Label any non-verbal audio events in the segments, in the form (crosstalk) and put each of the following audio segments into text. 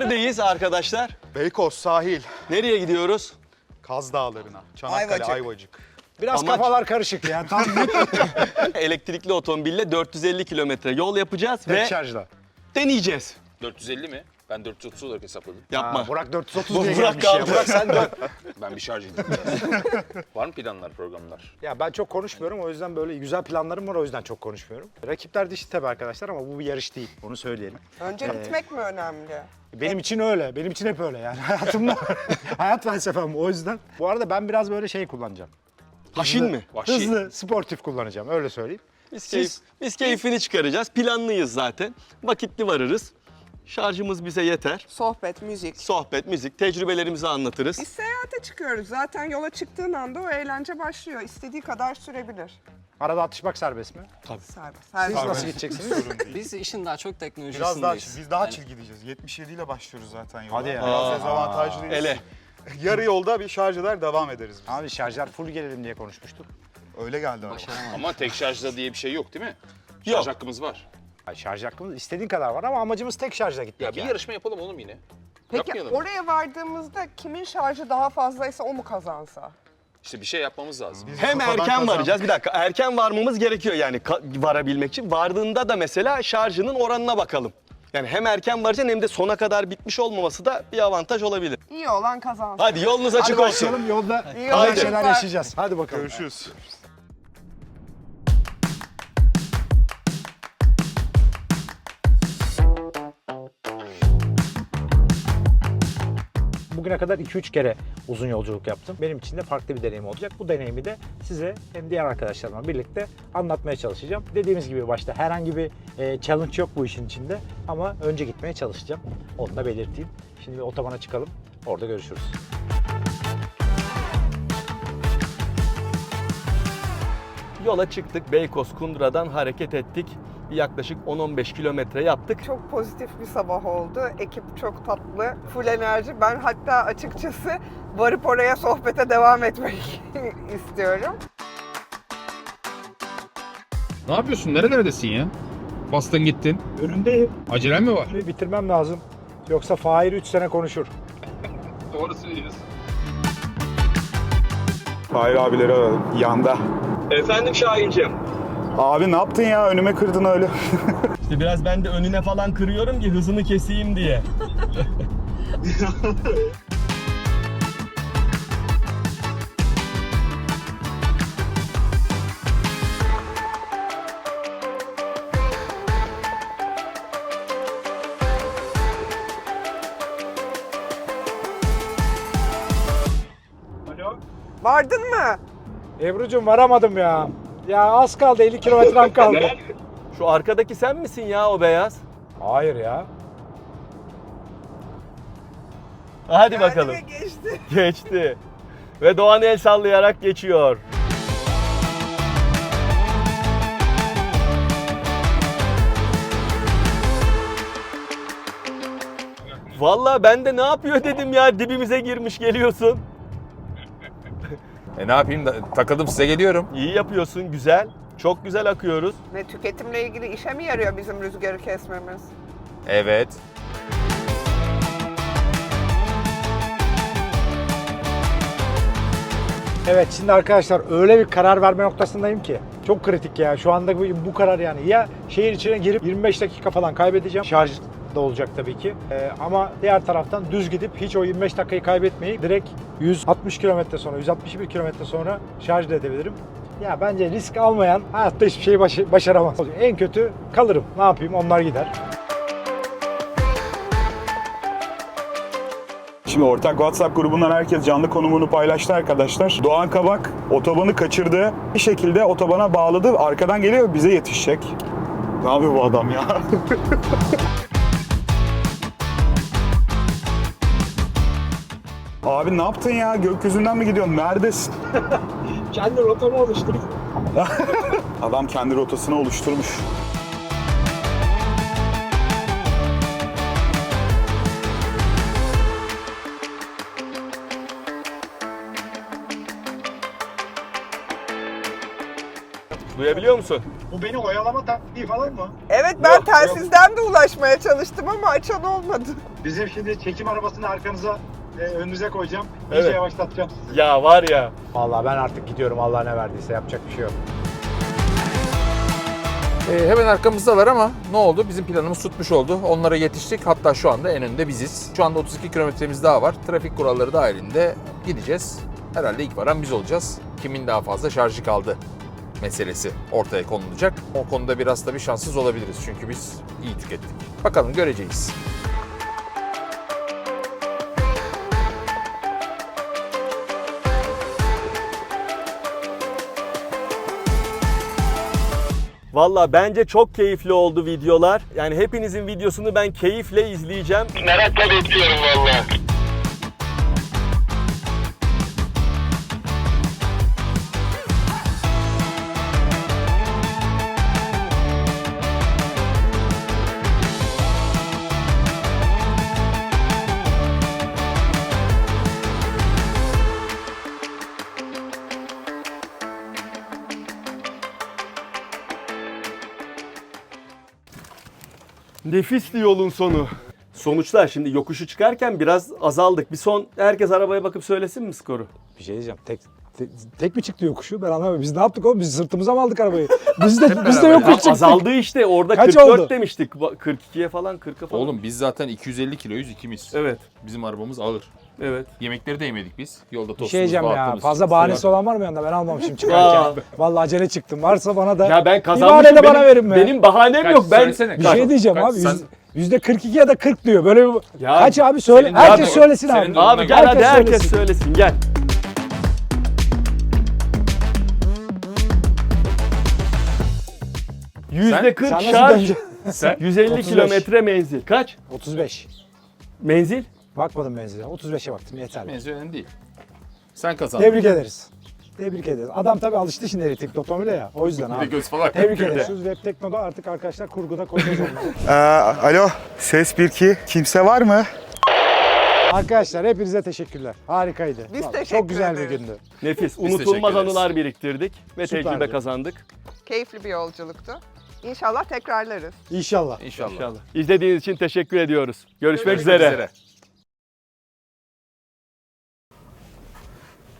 Neredeyiz arkadaşlar? Beykoz sahil. Nereye gidiyoruz? Kaz Dağları'na. Çanakkale, Ayvacık. Ayvacık. Biraz Amaç- kafalar karışık ya. Tam (laughs) Elektrikli otomobille 450 kilometre yol yapacağız tek ve şarjla. deneyeceğiz. 450 mi? Ben 430 olarak hesapladım. Yapma. Ha, Burak 430 Bu diye Burak gelmiş ya. kaldı. Burak sen dön. (laughs) Ben bir şarj edeyim. (laughs) Var mı planlar, programlar? Ya ben çok konuşmuyorum o yüzden böyle güzel planlarım var o yüzden çok konuşmuyorum. Rakipler dişi tabii arkadaşlar ama bu bir yarış değil. Onu söyleyelim. Önce gitmek mi önemli? Benim için öyle. Benim için hep öyle yani. (laughs) Hayatımda hayat felsefem o yüzden. Bu arada ben biraz böyle şey kullanacağım. Haşin mi? Vahşi. Hızlı, sportif kullanacağım öyle söyleyeyim. Biz, keyif, biz keyfini çıkaracağız. Planlıyız zaten. Vakitli varırız. Şarjımız bize yeter. Sohbet, müzik. Sohbet, müzik, tecrübelerimizi anlatırız. Biz seyahate çıkıyoruz. Zaten yola çıktığın anda o eğlence başlıyor. İstediği kadar sürebilir. Arada atışmak serbest mi? Serbest. Siz serbest. nasıl gideceksiniz? Biz işin daha çok teknolojisindeyiz. Biraz daha biz daha Yani çil gideceğiz. 77 ile başlıyoruz zaten yola. Hadi ya. Biraz dezavantajlıyız. Ele. (laughs) Yarı yolda bir şarj eder devam ederiz biz. Abi şarjlar full gelelim diye konuşmuştuk. Öyle geldi araba. Ama tek şarjda diye bir şey yok değil mi? Şarj Yok. hakkımız var. Ay, şarj hakkımız istediğin kadar var ama amacımız tek şarjla gitmek. Ya bir yani. yarışma yapalım oğlum yine. Peki Yapmayalım. oraya vardığımızda kimin şarjı daha fazlaysa o mu kazansa? İşte bir şey yapmamız lazım. Biz Hem kafadan erken kazandık. varacağız. Bir dakika erken varmamız gerekiyor yani ka- varabilmek için. Vardığında da mesela şarjının oranına bakalım. Yani hem erken varacaksın hem de sona kadar bitmiş olmaması da bir avantaj olabilir. İyi olan kazansın. Hadi yolunuz açık Hadi olsun. başlayalım yolda İyi olsun. şeyler yaşayacağız. Hadi bakalım. Görüşürüz. Bugüne kadar 2-3 kere uzun yolculuk yaptım. Benim için de farklı bir deneyim olacak. Bu deneyimi de size hem diğer arkadaşlarımla birlikte anlatmaya çalışacağım. Dediğimiz gibi başta herhangi bir e, challenge yok bu işin içinde ama önce gitmeye çalışacağım. Onu da belirteyim. Şimdi otobana çıkalım. Orada görüşürüz. Yola çıktık. Beykoz Kundra'dan hareket ettik. Bir yaklaşık 10-15 kilometre yaptık. Çok pozitif bir sabah oldu. Ekip çok tatlı, full enerji. Ben hatta açıkçası varıp oraya sohbete devam etmek (laughs) istiyorum. Ne yapıyorsun? Nerelerdesin ya? Bastın gittin. Önündeyim. Acelen mi var? Bitirmem lazım. Yoksa Fahir 3 sene konuşur. (laughs) Doğru söylüyorsun. Hayır abileri arayalım. Yanda. Efendim Şahin'cim. Abi ne yaptın ya? Önüme kırdın öyle. (laughs) İşte biraz ben de önüne falan kırıyorum ki hızını keseyim diye. Vardın mı? Ebru'cum varamadım ya. Ya az kaldı 50 kilometrem kaldı. (laughs) Şu arkadaki sen misin ya o beyaz? Hayır ya. Hadi bakalım. Geldi ve geçti. (laughs) Geçti. Ve Doğan el sallayarak geçiyor. Vallahi ben de ne yapıyor dedim ya dibimize girmiş geliyorsun. E ne yapayım da takıldım size geliyorum. İyi yapıyorsun güzel. Çok güzel akıyoruz. Ve tüketimle ilgili işe mi yarıyor bizim rüzgarı kesmemiz? Evet. Evet şimdi arkadaşlar öyle bir karar verme noktasındayım ki çok kritik ya şu anda bu, bu karar yani ya şehir içine girip 25 dakika falan kaybedeceğim şarj da olacak tabii ki Ee, ama diğer taraftan düz gidip hiç o 25 dakikayı kaybetmeyi direkt 160 kilometre sonra 161 kilometre sonra şarj da edebilirim. Ya bence risk almayan hayatta hiçbir şey baş- başaramaz. En kötü kalırım. Ne yapayım? Onlar gider. Şimdi ortak WhatsApp grubundan herkes canlı konumunu paylaştı arkadaşlar. Doğan Kabak otobanı kaçırdı. Bir şekilde otobana bağladı. Arkadan geliyor bize yetişecek. Ne yapıyor bu adam ya? (laughs) Abi ne yaptın ya? Gökyüzünden mi gidiyorsun? Neredesin? (laughs) Kendi rotamı oluşturdum. (laughs) Adam kendi rotasını oluşturmuş. Duyabiliyor musun? Bu beni oyalama taktiği falan mı? Evet ben Yok, telsizden de ulaşmaya çalıştım ama açan olmadı. Bizim şimdi çekim arabasını arkanıza, e, önünüze koyacağım. Evet. İyice yavaşlatacağım sizi. Ya var ya. Vallahi ben artık gidiyorum Allah ne verdiyse yapacak bir şey yok. Ee, hemen arkamızdalar ama ne oldu? Bizim planımız tutmuş oldu. Onlara yetiştik. Hatta şu anda en önde biziz. Şu anda 32 kilometremiz daha var. Trafik kuralları dahilinde gideceğiz. Herhalde ilk varan biz olacağız. Kimin daha fazla şarjı kaldı meselesi ortaya konulacak. O konuda biraz da bir şanssız olabiliriz çünkü biz iyi tükettik. Bakalım göreceğiz. Valla bence çok keyifli oldu videolar. Yani hepinizin videosunu ben keyifle izleyeceğim. Merakla bekliyorum valla. Nefisti yolun sonu. Sonuçlar şimdi yokuşu çıkarken biraz azaldık. Bir son herkes arabaya bakıp söylesin mi skoru? Bir şey diyeceğim. Tek, tek, tek mi çıktı yokuşu? Ben anlamadım. Biz ne yaptık oğlum? Biz sırtımıza mı aldık arabayı? Biz de, (laughs) biz de yokuş çıktık. Azaldı işte orada Kaç 44 oldu? demiştik. Ba- 42'ye falan 40'a falan. Oğlum biz zaten 250 kiloyuz ikimiz. Evet. Bizim arabamız ağır. Evet. Yemekleri de yemedik biz. Yolda Bir tostumuz, şey diyeceğim ya. Fazla bahanesi olan var mı yanında? Ben almamışım Aa. (laughs) çıkarken. Vallahi acele çıktım. Varsa bana da Ya ben bir kazanmışım. bahane de benim, bana verin be. Benim bahanem Kaç, yok. Ben söylesene, bir kaç? şey diyeceğim Kaç? abi. Sen- Yüz- Yüzde 42 ya da 40 diyor. Böyle bir... Ya, Kaç abi söyle. senin- herkes Abi, söylesin senin abi. Abi gel hadi Herkes söylesin. söylesin gel. Yüzde 40 Sen nasıl şarj, döneceksin? Sen 150 35. kilometre menzil. Kaç? 35. Menzil? Bakmadım benzine. 35'e baktım yeterli. benziyor önemli değil. Sen kazandın. Tebrik ederiz. Tebrik ederiz. Adam tabii alıştı şimdi elektrik otomobile ya. O yüzden Bir de abi. göz falan. Tebrik ederiz. Şu web teknoda artık arkadaşlar kurguda koyacağız onları. (laughs) Ee, alo, ses 1-2. Kimse var mı? arkadaşlar hepinize teşekkürler. Harikaydı. Biz Vallahi teşekkür Çok güzel bir ederiz. gündü. Nefis. teşekkür Unutulmaz ederiz. anılar biriktirdik ve Süperdi. tecrübe kazandık. Keyifli bir yolculuktu. İnşallah tekrarlarız. İnşallah. İnşallah. İnşallah. İzlediğiniz için teşekkür ediyoruz. Görüşmek, Görüşmek üzere. üzere.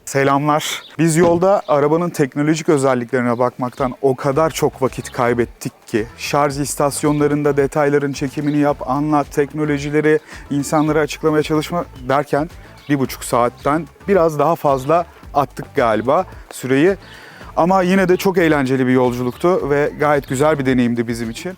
Selamlar. Biz yolda arabanın teknolojik özelliklerine bakmaktan o kadar çok vakit kaybettik ki şarj istasyonlarında detayların çekimini yap, anlat, teknolojileri insanlara açıklamaya çalışma derken bir buçuk saatten biraz daha fazla attık galiba süreyi. Ama yine de çok eğlenceli bir yolculuktu ve gayet güzel bir deneyimdi bizim için.